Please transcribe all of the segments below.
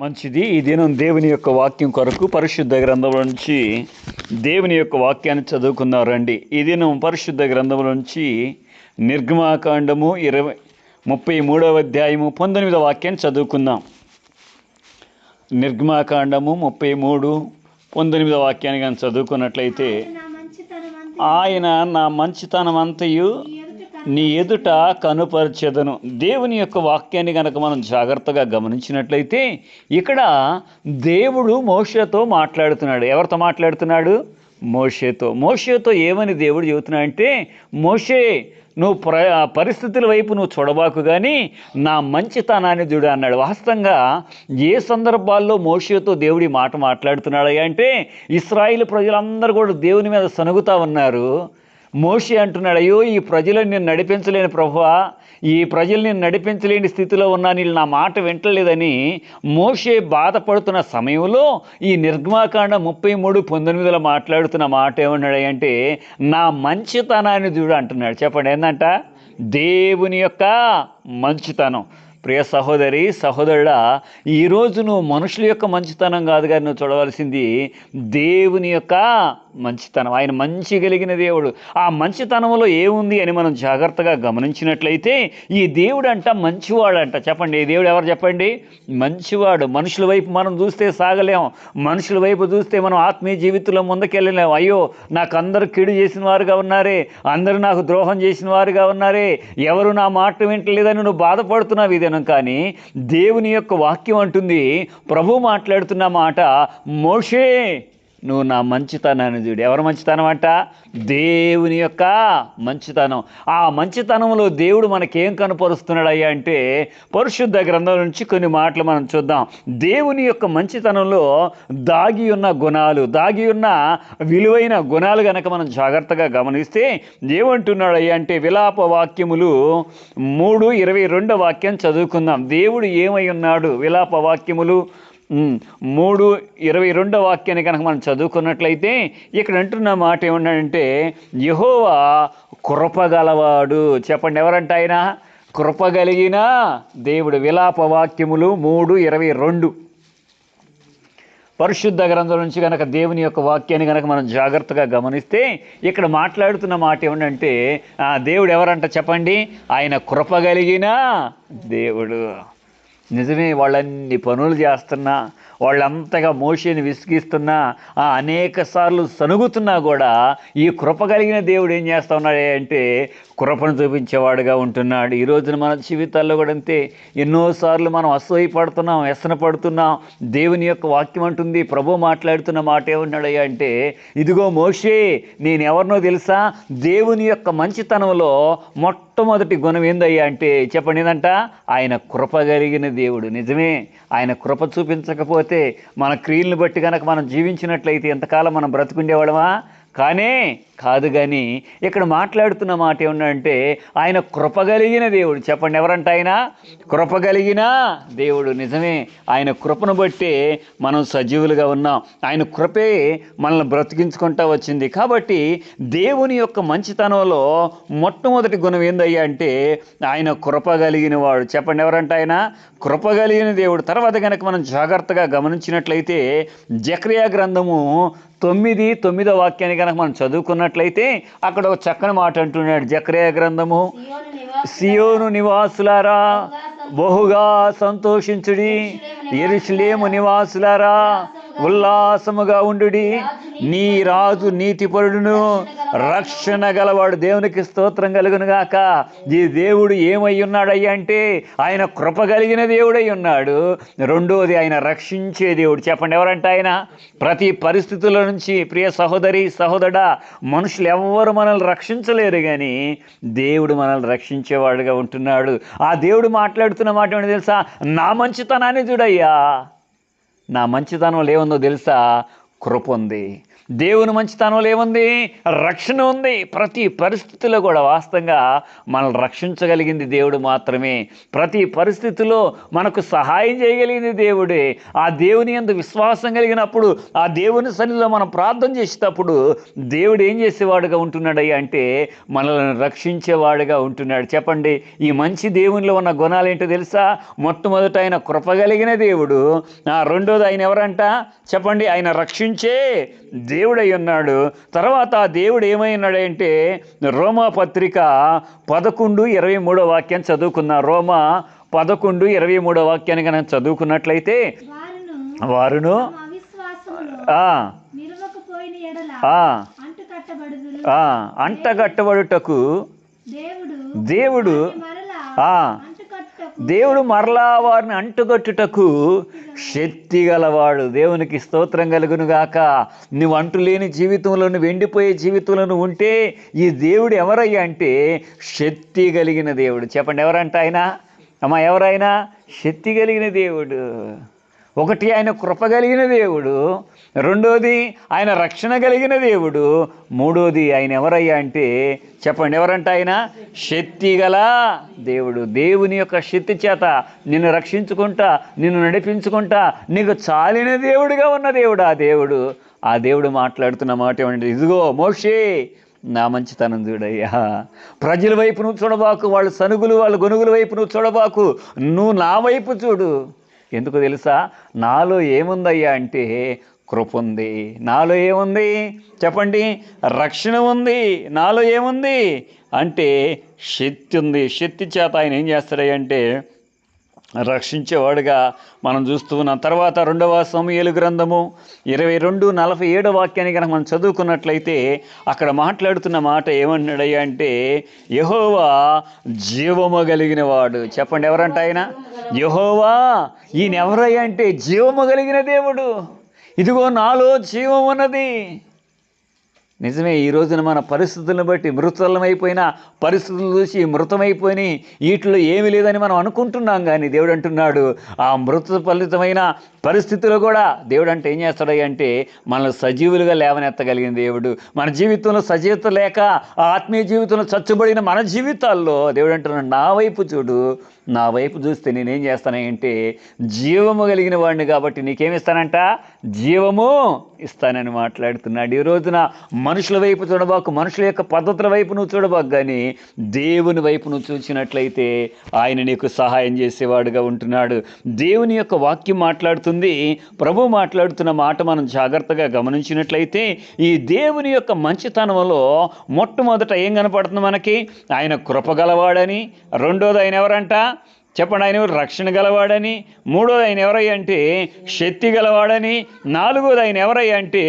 మంచిది. ఈ దినం దేవుని యొక్క వాక్యం కొరకు పరిశుద్ధ గ్రంథంలో నుంచి దేవుని యొక్క వాక్యాన్ని చదువుకుందాం రండి. ఈ దినం పరిశుద్ధ గ్రంథంలో నుంచి నిర్గమాకాండము ఇరవై ముప్పై మూడవ అధ్యాయము పంతొమ్మిదవ వాక్యాన్ని చదువుకుందాం. నిర్గమాకాండము ముప్పై మూడు పంతొమ్మిదవ వాక్యాన్ని కానీ చదువుకున్నట్లయితే ఆయన నా మంచితనం అంతయు నీ ఎదుట కనుపరచెదను. దేవుని యొక్క వాక్యాన్ని కనుక మనం జాగ్రత్తగా గమనించినట్లయితే ఇక్కడ దేవుడు మోషతో మాట్లాడుతున్నాడు. ఎవరితో మాట్లాడుతున్నాడు? మోషేతో. మోషేతో ఏమని దేవుడు చెబుతున్నాడంటే మోషే నువ్వు ప్ర పరిస్థితుల వైపు నువ్వు చూడబాకు కానీ నా మంచితనాన్ని చూడు అన్నాడు. వాస్తవంగా ఏ సందర్భాల్లో మోషేతో దేవుడి మాట మాట్లాడుతున్నాడు అంటే ఇస్రాయిల్ ప్రజలందరూ కూడా దేవుని మీద సనుగుతూ ఉన్నారు. మోషి అంటున్నాడు అయ్యో ఈ ప్రజలను నేను నడిపించలేని ప్రభువా. ఈ ప్రజలు నేను నడిపించలేని స్థితిలో ఉన్నా నీళ్ళు నా మాట వింటలేదని మోషే బాధపడుతున్న సమయంలో ఈ నిర్గమాకాండ ముప్పై మూడు పంతొమ్మిదిలో మాట్లాడుతున్న మాట ఏమన్నాడు అంటే నా మంచితనాన్ని చూడు అంటున్నాడు. చెప్పండి ఏంటంట దేవుని యొక్క మంచితనం. ప్రియ సహోదరి సహోదరుడా ఈరోజు నువ్వు మనుషుల యొక్క మంచితనం కాదు కానీ నువ్వు చూడవలసింది దేవుని యొక్క మంచితనం. ఆయన మంచి కలిగిన దేవుడు. ఆ మంచితనంలో ఏముంది అని మనం జాగ్రత్తగా గమనించినట్లయితే ఈ దేవుడు అంట మంచివాడంట. చెప్పండి ఈ దేవుడు ఎవరు చెప్పండి? మంచివాడు. మనుషుల వైపు మనం చూస్తే సాగలేం. మనుషుల వైపు చూస్తే మనం ఆత్మీయ జీవితంలో ముందుకెళ్ళలేం. అయ్యో నాకు అందరూ కీడు చేసిన వారుగా ఉన్నారే. అందరూ నాకు ద్రోహం చేసిన వారుగా ఉన్నారే. ఎవరు నా మాట వింటలేదని నువ్వు బాధపడుతున్నావు ఇదేనం. కానీ దేవుని యొక్క వాక్యం అంటుంది ప్రభు మాట్లాడుతున్న మాట మోషే నువ్వు నా మంచితనాన్ని చూడు. ఎవరు మంచితనం అంట దేవుని యొక్క మంచితనం. ఆ మంచితనంలో దేవుడు మనకేం కనపరుస్తున్నాడయ్యా అంటే పరిశుద్ధ గ్రంథం నుంచి కొన్ని మాటలు మనం చూద్దాం. దేవుని యొక్క మంచితనంలో దాగి ఉన్న గుణాలు దాగి ఉన్న విలువైన గుణాలు గనక మనం జాగ్రత్తగా గమనిస్తే ఏమంటున్నాడయ్యా అంటే విలాప వాక్యములు మూడు ఇరవై రెండో వాక్యం చదువుకుందాం. దేవుడు ఏమై ఉన్నాడు? విలాప వాక్యములు మూడు ఇరవై రెండో వాక్యాన్ని కనుక మనం చదువుకున్నట్లయితే ఇక్కడ అంటున్న మాట ఏమన్నాడంటే యహోవా కృపగలవాడు. చెప్పండి ఎవరంట ఆయన? కృపగలిగిన దేవుడు. విలాప వాక్యములు మూడు ఇరవై రెండు. పరిశుద్ధ గ్రంథం నుంచి కనుక దేవుని యొక్క వాక్యాన్ని కనుక మనం జాగ్రత్తగా గమనిస్తే ఇక్కడ మాట్లాడుతున్న మాట ఏమిటంటే దేవుడు ఎవరంట చెప్పండి? ఆయన కృపగలిగిన దేవుడు. నిజమే వాళ్ళన్ని పనులు చేస్తున్నా వాళ్ళంతగా మోషేని విసిగిస్తున్నా ఆ అనేక సార్లు సనుగుతున్నా కూడా ఈ కృప కలిగిన దేవుడు ఏం చేస్తా ఉన్నాడు అంటే కృపను చూపించేవాడుగా ఉంటున్నాడు. ఈ రోజున మన జీవితాల్లో కూడా అంతే. ఎన్నోసార్లు మనం అసూయపడుతున్నాం వ్యసన పడుతున్నాం. దేవుని యొక్క వాక్యం అంటుంది ప్రభు మాట్లాడుతున్న మాట ఏమన్నాడయ్యా అంటే ఇదిగో మోషే నేను ఎవరినో తెలుసా? దేవుని యొక్క మంచితనంలో మొట్టమొదటి గుణం ఏందయ్యా అంటే చెప్పండి ఏంటంట ఆయన కృప కలిగిన దేవుడు. నిజమే. ఆయన కృప చూపించకపోతే మన క్రియలను బట్టి కనుక మనం జీవించినట్లయితే ఎంతకాలం మనం బ్రతుకుండేవాళ్ళమా? కానీ కాదు కానీ ఇక్కడ మాట్లాడుతున్న మాట ఏమన్నాడంటే ఆయన కృపగలిగిన దేవుడు. చెప్పండి ఎవరంట ఆయన? కృపగలిగిన దేవుడు. నిజమే ఆయన కృపను బట్టే మనం సజీవులుగా ఉన్నాం. ఆయన కృపే మనల్ని బ్రతికించుకుంటా వచ్చింది. కాబట్టి దేవుని యొక్క మంచితనంలో మొట్టమొదటి గుణం ఏందయ్యా అంటే ఆయన కృపగలిగిన వాడు. చెప్పండి ఎవరంట ఆయన? కృపగలిగిన దేవుడు. తర్వాత కనుక మనం జాగ్రత్తగా గమనించినట్లయితే జక్రియా గ్రంథము తొమ్మిది తొమ్మిదో వాక్యాన్ని కనుక మనం చదువుకున్నట్లయితే అక్కడ ఒక చక్కని మాట అంటున్నాడు జక్రియా గ్రంథము. సియోను నివాసులారా, బహుగా సంతోషించుడి. ఎరుషులేము నివాసులారా ఉల్లాసముగా ఉండుడి. నీ రాజు నీతిపరుడును. రక్షణ గలవాడు. దేవునికి స్తోత్రం కలుగును గాక ఈ దేవుడు ఏమై ఉన్నాడయ్యా అంటే ఆయన కృప కలిగిన దేవుడై ఉన్నాడు. రెండోది ఆయన రక్షించే దేవుడు. చెప్పండి ఎవరంటే ఆయన? ప్రతి పరిస్థితుల నుంచి ప్రియ సహోదరి సహోదరా మనుషులు ఎవ్వరు మనల్ని రక్షించలేరు కానీ దేవుడు మనల్ని రక్షించేవాడుగా ఉంటున్నాడు. ఆ దేవుడు మాట్లాడుతున్న మాట ఏంటో తెలుసా? నా మంచితనాన్ని చూడయ్యా. నా మంచితనం లేవుందో తెలుసా? కృప ఉంది. దేవుని మంచితనంలో ఏముంది? రక్షణ ఉంది. ప్రతి పరిస్థితిలో కూడా వాస్తవంగా మనల్ని రక్షించగలిగింది దేవుడు మాత్రమే. ప్రతి పరిస్థితిలో మనకు సహాయం చేయగలిగింది దేవుడే. ఆ దేవుని ఎందు విశ్వాసం కలిగినప్పుడు ఆ దేవుని సన్నిధిలో మనం ప్రార్థన చేసేటప్పుడు దేవుడు ఏం చేసేవాడుగా ఉంటున్నాడయ్యా అంటే మనల్ని రక్షించేవాడుగా ఉంటున్నాడు. చెప్పండి ఈ మంచి దేవునిలో ఉన్న గుణాలు ఏంటో తెలుసా? మొట్టమొదట ఆయన కృప కలిగిన దేవుడు. ఆ రెండోది ఆయన ఎవరంట? చెప్పండి ఆయన రక్షించే దేవుడై ఉన్నాడు. తర్వాత ఆ దేవుడు ఏమై ఉన్నాడంటే రోమా పత్రిక పదకొండు ఇరవై మూడో వాక్యం చదువుకున్న. రోమా పదకొండు ఇరవై మూడో వాక్యాన్ని కనుక చదువుకున్నట్లయితే వారును అంటగట్టబడుటకు దేవుడు దేవుడు మరలా వారిని అంటుగట్టుటకు శక్తి గలవాడు. దేవునికి స్తోత్రం కలుగునుగాక. నువ్వు అంటులేని జీవితంలో నువ్వు ఎండిపోయే జీవితంలో నువ్వు ఉంటే ఈ దేవుడు ఎవరయ్యా అంటే శక్తి కలిగిన దేవుడు. చెప్పండి ఎవరంట ఆయన? అమ్మా ఎవరైనా? శక్తి కలిగిన దేవుడు. ఒకటి ఆయన కృప కలిగిన దేవుడు రెండోది ఆయన రక్షణ కలిగిన దేవుడు మూడోది ఆయన ఎవరయ్యా అంటే చెప్పండి ఎవరంట ఆయన? శక్తి గల దేవుడు. దేవుని యొక్క శక్తి చేత నిన్ను రక్షించుకుంటా నిన్ను నడిపించుకుంటా నీకు చాలిన దేవుడుగా ఉన్న దేవుడు ఆ దేవుడు. ఆ దేవుడు మాట్లాడుతున్న మాట ఏమంటే ఇదిగో మోషే నా మంచితనం చూడయ్యా. ప్రజల వైపు నువ్వు చూడబాకు వాళ్ళ సనుగులు వాళ్ళ గొనుగుల వైపు నువ్వు చూడబాకు. నువ్వు నా వైపు చూడు. ఎందుకు తెలుసా? నాలో ఏముందయ్యా అంటే కృప ఉంది నాలో ఏముంది? చెప్పండి. రక్షణ ఉంది. నాలో ఏముంది? అంటే శక్తి ఉంది. శక్తి చేత ఆయన ఏం చేస్తాడంటే అంటే రక్షించేవాడుగా మనం చూస్తూ ఉన్నాం. తర్వాత రెండవ సమయలు గ్రంథము ఇరవై రెండు నలభై ఏడవ వాక్యాన్ని కనుక మనం చదువుకున్నట్లయితే అక్కడ మాట్లాడుతున్న మాట ఏమన్నాడయ్యా అంటే యహోవా జీవము కలిగిన వాడు చెప్పండి ఎవరంట ఆయన? యహోవా ఈయన ఎవరయ్యా అంటే జీవము కలిగిన దేవుడు. ఇదిగో నాలో జీవం ఉన్నది. నిజమే ఈ రోజున మన పరిస్థితులను బట్టి మృతులమైపోయిన పరిస్థితులు చూసి మృతమైపోయి వీటిలో ఏమీ లేదని మనం అనుకుంటున్నాం కానీ దేవుడు అంటున్నాడు. ఆ మృత ఫలితమైన పరిస్థితులు కూడా దేవుడు అంటే ఏం చేస్తాడు అంటే మనల్ని సజీవులుగా లేవనెత్తగలిగిన దేవుడు. మన జీవితంలో సజీవత లేక ఆ ఆత్మీయ జీవితంలో చచ్చుబడిన మన జీవితాల్లో దేవుడు అంటున్నాడు నా వైపు చూడు నా వైపు చూస్తే నేనేం చేస్తానంటే జీవము కలిగిన వాడిని కాబట్టి నీకేమిస్తానంట జీవము ఇస్తానని మాట్లాడుతున్నాడు. ఈ రోజున మనుషుల వైపు చూడబాకు మనుషుల యొక్క పద్ధతుల వైపు నువ్వు చూడబాకు కానీ దేవుని వైపు నువ్వు చూసినట్లయితే ఆయన నీకు సహాయం చేసేవాడుగా ఉంటున్నాడు. దేవుని యొక్క వాక్యం మాట్లాడుతుంది. ప్రభు మాట్లాడుతున్న మాట మనం జాగ్రత్తగా గమనించినట్లయితే ఈ దేవుని యొక్క మంచితనంలో మొట్టమొదట ఏం కనపడుతుంది మనకి? ఆయన కృపగలవాడని రెండోది ఆయన ఎవరంట? చెప్పండి ఆయన రక్షణ గలవాడని మూడోది ఆయన ఎవరై అంటే శక్తి గలవాడని నాలుగోది ఆయన ఎవరై అంటే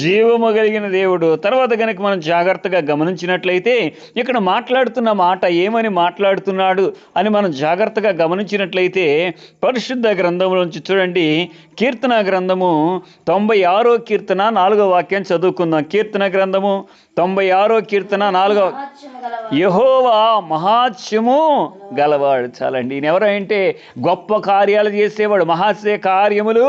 జీవము కలిగిన దేవుడు. తర్వాత కనుక మనం జాగ్రత్తగా గమనించినట్లయితే ఇక్కడ మాట్లాడుతున్న మాట ఏమని మాట్లాడుతున్నాడు అని మనం జాగ్రత్తగా గమనించినట్లయితే పరిశుద్ధ గ్రంథంలోంచి చూడండి కీర్తన గ్రంథము తొంభై ఆరో కీర్తన నాలుగో వాక్యం చదువుకుందాం. కీర్తన గ్రంథము తొంభై ఆరో కీర్తన నాలుగో. యహోవా మహాత్సము గలవాడు. చాలండి ఈయన ఎవరంటే గొప్ప కార్యాలు చేసేవాడు మహాత్య కార్యములు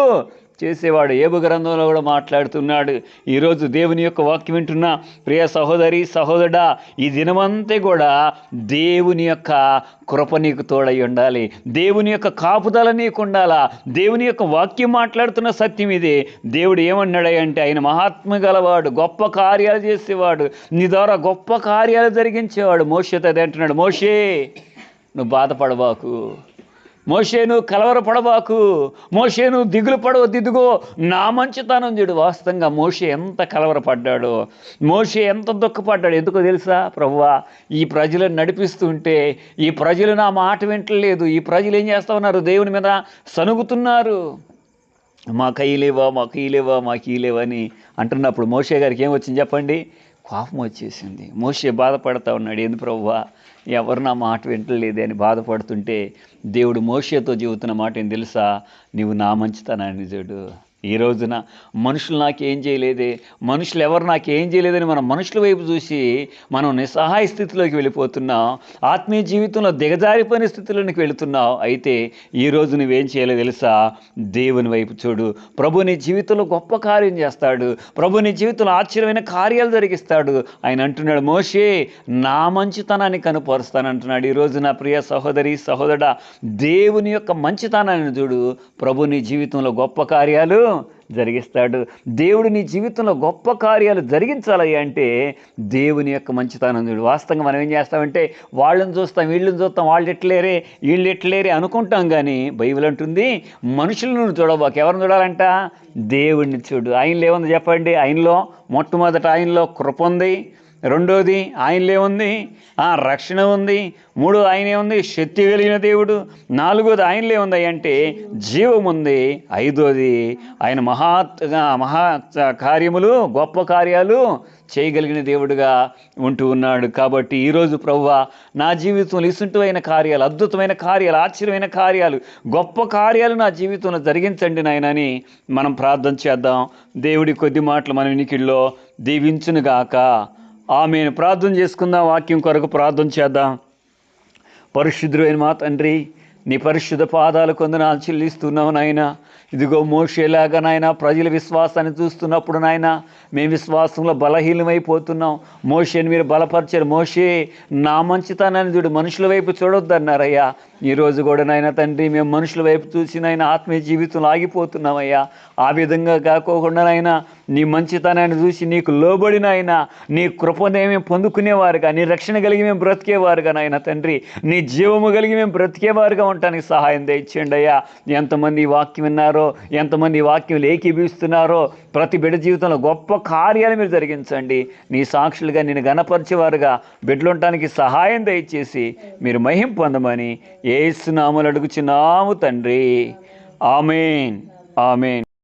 చేసేవాడు ఏబు గ్రంథంలో కూడా మాట్లాడుతున్నాడు. ఈరోజు దేవుని యొక్క వాక్యం వింటున్న ప్రియ సహోదరి సహోదరుడా ఈ దినమంతా కూడా దేవుని యొక్క కృప నీకు తోడై ఉండాలి. దేవుని యొక్క కాపుదల నీకు ఉండాలా? దేవుని యొక్క వాక్యం మాట్లాడుతున్న సత్యం ఇది. దేవుడు ఏమన్నాడంటే ఆయన మహాత్మ గలవాడు గొప్ప కార్యాలు చేసేవాడు నీ ద్వారా గొప్ప కార్యాలు జరిగించేవాడు మోషతో అంటున్నాడు మోషే నువ్వు బాధపడబాకు. మోషేను కలవరపడవాకు కలవరపడబాకు దిగులు పడవ దిద్దుగో నా మంచితనం చూడు. వాస్తవంగా మోషే ఎంత కలవరపడ్డాడో మోషే ఎంత దుఃఖపడ్డాడు ఎందుకో తెలుసా ప్రభువా ఈ ప్రజలను నడిపిస్తుంటే ఈ ప్రజలు నా మాట వింటలేదు. ఈ ప్రజలు ఏం చేస్తా ఉన్నారు దేవుని మీద సనుగుతున్నారు మా కైలేవా మాకు ఇయ్యలేవా మా కీలేవా అని అంటున్నప్పుడు మోషే గారికి ఏం వచ్చింది చెప్పండి? పాపం వచ్చేసింది మోసే బాధపడతా ఉన్నాడు ఏంది ప్రవ్వా? ఎవరు నా మాట వింటలేదే అని బాధపడుతుంటే దేవుడు మోషేతో చెబుతున్న మాట ఏం తెలుసా? నీవు నా మంచితనాన్ని చూడు ఈ రోజున మనుషులు నాకేం చేయలేదే మనుషులు ఎవరు నాకేం చేయలేదని మనం మనుషుల వైపు చూసి మనం నిస్సహాయ స్థితిలోకి వెళ్ళిపోతున్నాం ఆత్మీయ జీవితంలో దిగజారిపోయిన స్థితిలోనికి వెళుతున్నావు అయితే ఈ రోజు నువ్వేం చేయాలో తెలుసా? దేవుని వైపు చూడు. ప్రభు నీ జీవితంలో గొప్ప కార్యం చేస్తాడు. ప్రభు నీ జీవితంలో ఆశ్చర్యమైన కార్యాలు జరిగిస్తాడు. ఆయన అంటున్నాడు మోషే నా మంచితనాన్ని కనుపరుస్తానంటున్నాడు. ఈరోజు నా ప్రియ సహోదరి సహోదరుడా దేవుని యొక్క మంచితనాన్ని చూడు. ప్రభు నీ జీవితంలో గొప్ప కార్యాలు జరిగిస్తాడు. దేవుడు నీ జీవితంలో గొప్ప కార్యాలు జరిగించాలి అంటే దేవుని యొక్క మంచితనం చూడు. వాస్తవంగా మనం ఏం చేస్తామంటే వాళ్ళని చూస్తాం వీళ్ళని చూస్తాం వాళ్ళు ఎట్లేరే వీళ్ళు ఎట్లేరే అనుకుంటాం కానీ బైబిల్ అంటుంది మనుషులను చూడబాక. ఎవరిని చూడాలంట? దేవుడిని చూడు. ఆయనలో ఏముంది చెప్పండి? ఆయనలో మొట్టమొదట ఆయనలో కృప ఉంది. రెండోది ఆయనలే ఉంది. ఆ, రక్షణ ఉంది. మూడో ఆయనే ఉంది. శక్తి కలిగిన దేవుడు. నాలుగోది ఆయనలే ఉంది అంటే జీవం ఉంది. ఐదోది ఆయన మహా మహా కార్యములు గొప్ప కార్యాలు చేయగలిగిన దేవుడుగా ఉంటూ ఉన్నాడు. కాబట్టి ఈరోజు ప్రవ్వ నా జీవితంలో ఇసుంటువైన కార్యాలు అద్భుతమైన కార్యాలు ఆశ్చర్యమైన కార్యాలు గొప్ప కార్యాలు నా జీవితంలో జరిగించండి నాయనని మనం ప్రార్థన చేద్దాం. దేవుడి కొద్ది మాటలు మన వినికిల్లో దీవించునుగాక. ఆమెను. ప్రార్థన చేసుకుందాం వాక్యం కొరకు ప్రార్థన చేద్దాం. పరిశుద్ధుడైన మా తండ్రి నీ పరిశుద్ధ పాదాలు కొందనాలు చెల్లిస్తున్నావు నాయన. ఇదిగో మోషేలాగా నాయన ప్రజల విశ్వాసాన్ని చూస్తున్నప్పుడు నాయన మేము విశ్వాసంలో బలహీనమైపోతున్నాం. మోషేని మీరు బలపరిచారు. మోషే నా మంచితనాన్ని చూడు మనుషుల వైపు చూడొద్దన్నారయ్యా. ఈరోజు కూడా నాయన తండ్రి మేము మనుషుల వైపు చూసి నాయన ఆత్మీయ జీవితంలో ఆగిపోతున్నామయ్యా. ఆ విధంగా కాకోకుండా నాయన నీ మంచితనాన్ని చూసి నీకు లోబడిన ఆయన నీ కృపనే మేము పొందుకునేవారుగా నీ రక్షణ కలిగి మేము బ్రతికేవారుగా నాయన తండ్రి. నీ జీవము కలిగి మేము బ్రతికేవారుగా ఉండటానికి సహాయం దయచేయండి అయ్యా ఎంతమంది వాక్యం విన్నారో ఎంతమంది వాక్యం ఏకీభవిస్తున్నారో ప్రతి బిడ్డ జీవితంలో గొప్ప కార్యాలు మీరు జరిగించండి. నీ సాక్షులుగా నేను గణపరిచేవారుగా బిడ్డలుండటానికి సహాయం దయచేసి మీరు మహిం పొందమని ఏసునాములు అడుగుచున్నాము తండ్రి. ఆమెన్. ఆమెన్.